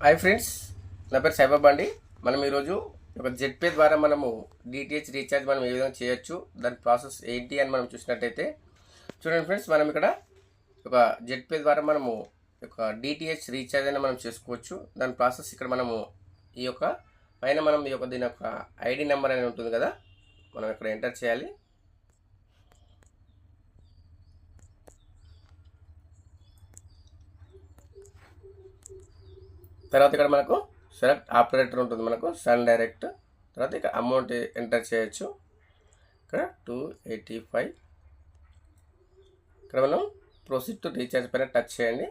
Hi friends నా పేరు సాయిబాబా అండి మనం ఈరోజు ఒక జెడ్పే ద్వారా మనము డిటిహెచ్ రీఛార్జ్ మనం ఏ విధంగా చేయొచ్చు దాని ప్రాసెస్ ఏంటి అని మనం చూసినట్టయితే చూడండి ఫ్రెండ్స్ మనం ఇక్కడ ఒక జెడ్పే ద్వారా మనము ఒక డిటిహెచ్ రీఛార్జ్ అనేది మనం చేసుకోవచ్చు. దాని ప్రాసెస్ ఇక్కడ మనము ఈ యొక్క పైన మనం ఈ యొక్క దీని యొక్క ఐడి నెంబర్ అనేది ఉంటుంది కదా మనం ఇక్కడ ఎంటర్ చేయాలి. తర్వాత ఇక్కడ మనకు సెలెక్ట్ ఆపరేటర్ ఉంటుంది మనకు సన్ డైరెక్ట్ తర్వాత ఇక్కడ అమౌంట్ ఎంటర్ చేయొచ్చు. ఇక్కడ టూ ఎయిటీ ఫైవ్ ఇక్కడ మనం ప్రొసీడ్ టు రీఛార్జ్ పైన టచ్ చేయండి.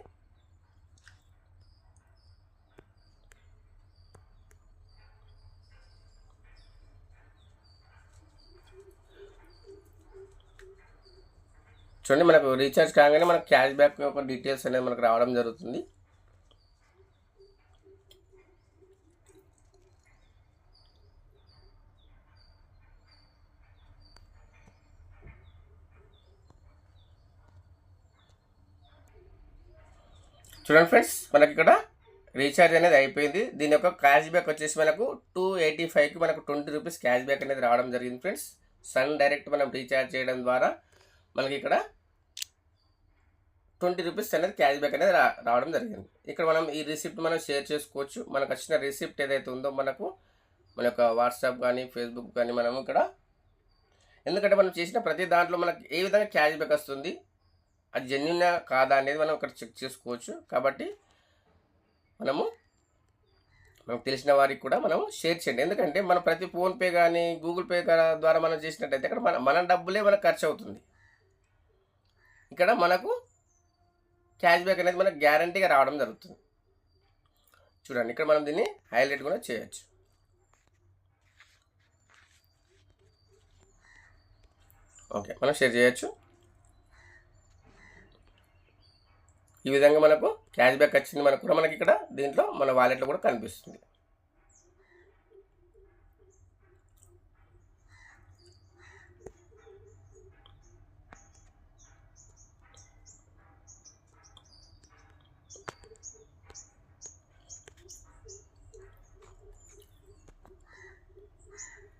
చూడండి మనకు రీఛార్జ్ కాగానే మనకు క్యాష్ బ్యాక్ యొక్క డీటెయిల్స్ అనేది మనకు రావడం జరుగుతుంది. చూడండి ఫ్రెండ్స్ మనకి ఇక్కడ రీఛార్జ్ అనేది అయిపోయింది. దీని యొక్క క్యాష్ బ్యాక్ వచ్చేసి మనకు టూ ఎయిటీ ఫైవ్కి మనకు ట్వంటీ రూపీస్ క్యాష్ బ్యాక్ అనేది రావడం జరిగింది ఫ్రెండ్స్. సన్ డైరెక్ట్ మనం రీఛార్జ్ చేయడం ద్వారా మనకి ఇక్కడ ట్వంటీ రూపీస్ అనేది క్యాష్ బ్యాక్ అనేది రా రావడం జరిగింది. ఇక్కడ మనం ఈ రిసిప్ట్ మనం షేర్ చేసుకోవచ్చు. మనకు వచ్చిన రిసిప్ట్ ఏదైతే ఉందో మనకు మన యొక్క వాట్సాప్ కానీ ఫేస్బుక్ కానీ మనం ఇక్కడ ఎందుకంటే మనం చేసిన ప్రతి దాంట్లో మనకి ఏ విధంగా క్యాష్ బ్యాక్ వస్తుంది అది జెన్యున్ కాదా అనేది మనం ఇక్కడ చెక్ చేసుకోవచ్చు. కాబట్టి మనము మనకు తెలిసిన వారికి కూడా మనం షేర్ చేయండి. ఎందుకంటే మన ప్రతి ఫోన్పే కానీ గూగుల్ పే ద్వారా మనం చేసినట్టయితే ఇక్కడ మన మన డబ్బులే మనకు ఖర్చు అవుతుంది ఇక్కడ మనకు క్యాష్ బ్యాక్ అనేది మనకు గ్యారంటీగా రావడం జరుగుతుంది. చూడండి ఇక్కడ మనం దీన్ని హైలైట్ కూడా చేయొచ్చు. ఓకే మనం షేర్ చేయొచ్చు. ఈ విధంగా మనకు క్యాష్ బ్యాక్ వచ్చింది మనకు కూడా మనకి ఇక్కడ దీంట్లో మన వాలెట్లో కూడా కనిపిస్తుంది.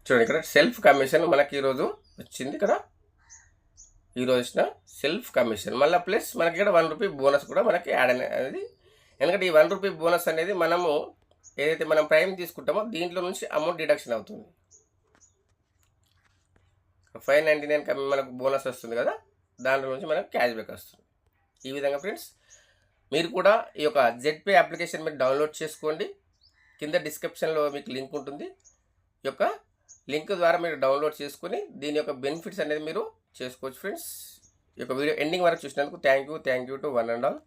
చూడండి ఇక్కడ సెల్ఫ్ కమిషన్ మనకి ఈరోజు వచ్చింది. ఇక్కడ ఈరోజు ఇచ్చిన సెల్ఫ్ కమిషన్. మళ్ళీ ప్లస్ మనకి ఇక్కడ వన్ రూపీ బోనస్ కూడా మనకి యాడ్ అనేది ఎందుకంటే ఈ వన్ రూపీ బోనస్ అనేది మనము ఏదైతే మనం ప్రైమ్ తీసుకుంటామో దీంట్లో నుంచి అమౌంట్ డిడక్షన్ అవుతుంది. ఫైవ్ నైంటీ నైన్ మనకు బోనస్ వస్తుంది కదా దాంట్లో నుంచి మనకు క్యాష్ బ్యాక్ వస్తుంది. ఈ విధంగా ఫ్రెండ్స్ మీరు కూడా ఈ యొక్క జెడ్పే అప్లికేషన్ మీరు డౌన్లోడ్ చేసుకోండి. కింద డిస్క్రిప్షన్లో మీకు లింక్ ఉంటుంది. ఈ యొక్క లింక్ ద్వారా మీరు డౌన్లోడ్ చేసుకొని దీని యొక్క బెనిఫిట్స్ అనేది మీరు చేసుకోవచ్చు ఫ్రెండ్స్ ఈ యొక్క వీడియో ఎండింగ్ వరకు చూసినందుకు thank you thank you to one and all